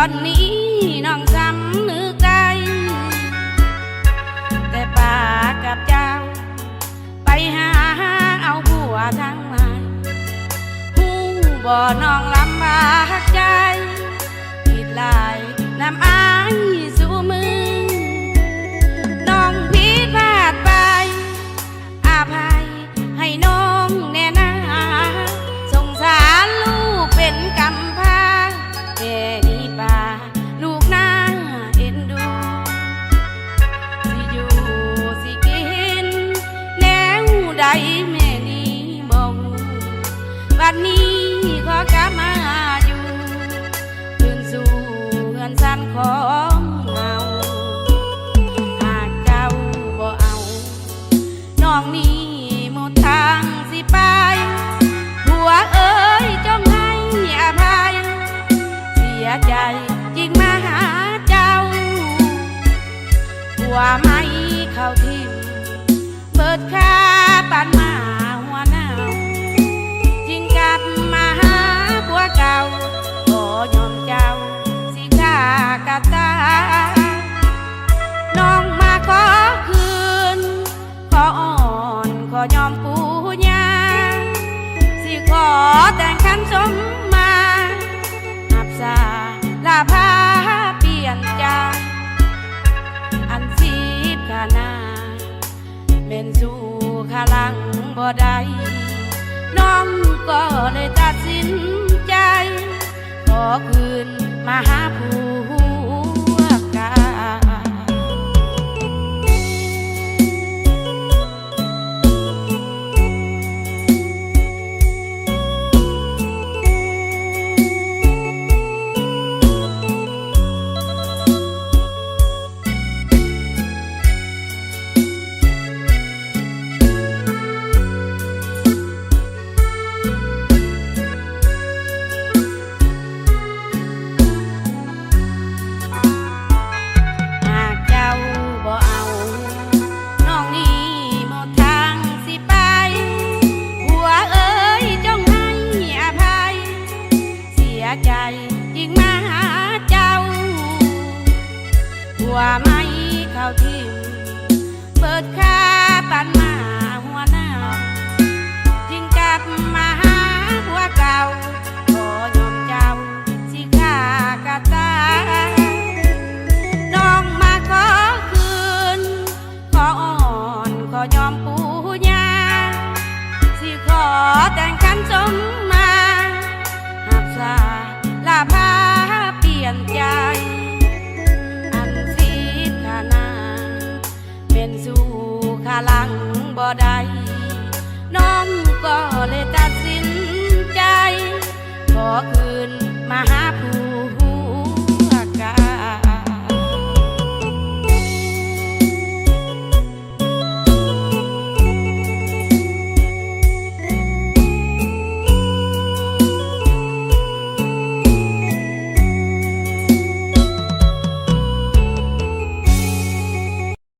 อนนี้น้องจำนึกได้แต่ป่ากับเจ้า ไปหาเอาผัวทั้งมาผู้บ่อน้องลำบาก ของเงา หากเจ้าบ่เอา น้องนี้หมดทางสิไป หัวเอ้ยจงให้อภัย เสียใจจริงมาหาเจ้า หัวไม่เข้าทิ่ม เป็นสู่ขลังบ่ได้น้องก็เลยตัดสินใจ ขอคืนมาหาผู้ หัวไม่เข้าทิมเปิดค่าปันมาหัวหน้าจึงกลับมาหาหัวเก่าขอยอมเจ้าสิค่ากะตาน้องมาขอคืน ขออ่อนขอยอมปูญาสิขอแต่งขันสมมาหับสาลาพาเปลี่ยนใจ ลังบ่ได้น้องก็เลยตัดสินใจ ขอคืน